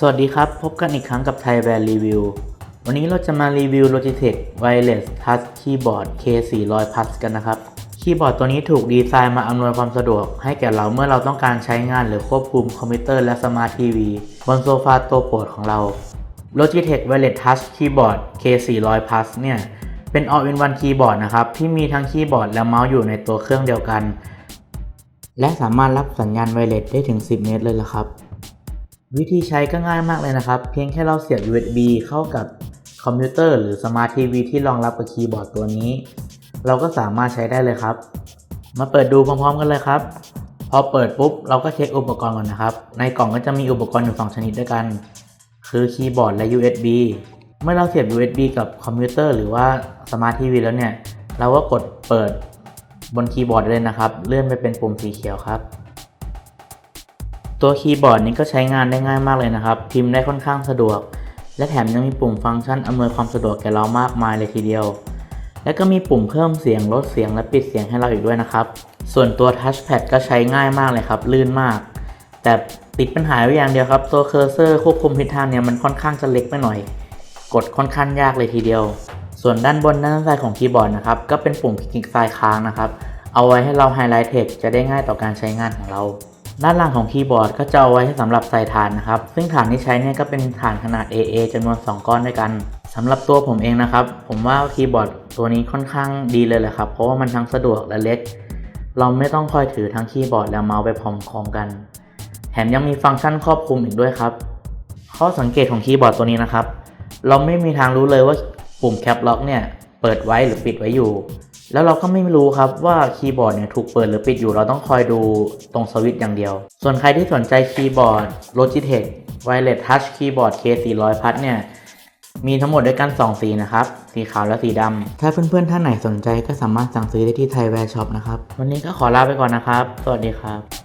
สวัสดีครับ พบกันอีกครั้งกับ Thai Band Review วันนี้เราจะมารีวิว Logitech Wireless Touch Keyboard K400 Plus กันนะครับ คีย์บอร์ดตัวนี้ถูกดีไซน์มาอำนวยความสะดวก ให้แก่เราเมื่อเราต้องการใช้งานหรือควบคุมคอมพิวเตอร์และสมาร์ททีวีบนโซฟาตัวโปรดของเรา Logitech Wireless Touch Keyboard K400 Plus เนี่ยเป็น all-in-one คีย์บอร์ดนะครับที่มีทั้งคีย์บอร์ดและเมาส์อยู่ในตัวเครื่องเดียวกัน และสามารถรับสัญญาณไวเลสได้ถึง 10 เมตรเลยละครับ วิธีใช้ก็ง่ายมากเลยนะครับ เพียงแค่เราเสียบ USB เข้ากับคอมพิวเตอร์หรือสมาร์ททีวีที่รองรับกับคีย์บอร์ดตัวนี้ เราก็สามารถใช้ได้เลยครับ มาเปิดดูพร้อมๆกันเลยครับ พอเปิดปุ๊บเราก็เช็คอุปกรณ์ก่อนนะครับ ในกล่องก็จะมีอุปกรณ์อยู่สองชนิดด้วยกัน คือคีย์บอร์ดและ USB เมื่อเราเสียบ USB กับคอมพิวเตอร์หรือว่าสมาร์ททีวีแล้วเนี่ย เราก็กดเปิดบนคีย์บอร์ดเลยนะครับ เลื่อนไปเป็นปุ่มสีเขียวครับ ตัวคีย์บอร์ดนี้ก็ใช้งานได้ง่ายมากเลยนะครับ พิมพ์ได้ค่อนข้างสะดวก และแถมยังมีปุ่มฟังก์ชันอำนวยความสะดวกแก่เรามากมายเลยทีเดียว และก็มีปุ่มเพิ่มเสียงลดเสียงและปิดเสียงให้เราอีกด้วยนะครับ ส่วนตัวทัชแพดก็ใช้ง่ายมากเลยครับ ลื่นมาก แต่ติดปัญหาไว้อย่างเดียวครับ ตัวเคอร์เซอร์ควบคุมทิศทางเนี่ยมันค่อนข้างจะเล็กไปหน่อย กดค่อนข้างยากเลยทีเดียว ส่วนด้านบนด้านซ้ายของคีย์บอร์ดนะครับก็เป็นปุ่มคลิกซ้ายค้างนะครับ เอาไว้ให้เราไฮไลท์เทคจะได้ง่ายต่อการใช้งานของเรา ด้านล่างของคีย์บอร์ดก็จะเอาไว้ให้สำหรับใส่ฐานนะครับ ซึ่งฐานที่ใช้เนี่ยก็เป็นฐานขนาด AA จำนวน 2 ก้อนด้วยกันสำหรับตัวผมเองนะครับ ผมว่าคีย์บอร์ดตัวนี้ค่อนข้างดีเลยแหละครับ เพราะว่ามันทั้งสะดวกและเล็ก เราไม่ต้องคอยถือทั้งคีย์บอร์ดและเมาส์ไปพร้อมๆกัน แถมยังมีฟังก์ชันครอบคลุมอีกด้วยครับ ข้อสังเกตของคีย์บอร์ดตัวนี้นะครับ เราไม่มีทางรู้เลยว่าปุ่มแคปล็อกเนี่ยเปิดไว้หรือปิดไว้อยู่ แล้วเราก็ไม่รู้ครับว่าคีย์บอร์ดเนี่ยถูกเปิดหรือปิดอยู่เราต้องคอยดูตรงสวิตช์อย่างเดียว ส่วนใครที่สนใจคีย์บอร์ด Logitech Wireless Touch Keyboard K400 Plus เนี่ยมีทั้งหมดด้วยกัน 2 สีนะครับ สีขาวและสีดำ ถ้าเพื่อนๆ ท่านไหนสนใจก็สามารถสั่งซื้อได้ที่ไทยแวร์ช็อปนะครับ วันนี้ก็ขอลาไปก่อนนะครับ สวัสดีครับ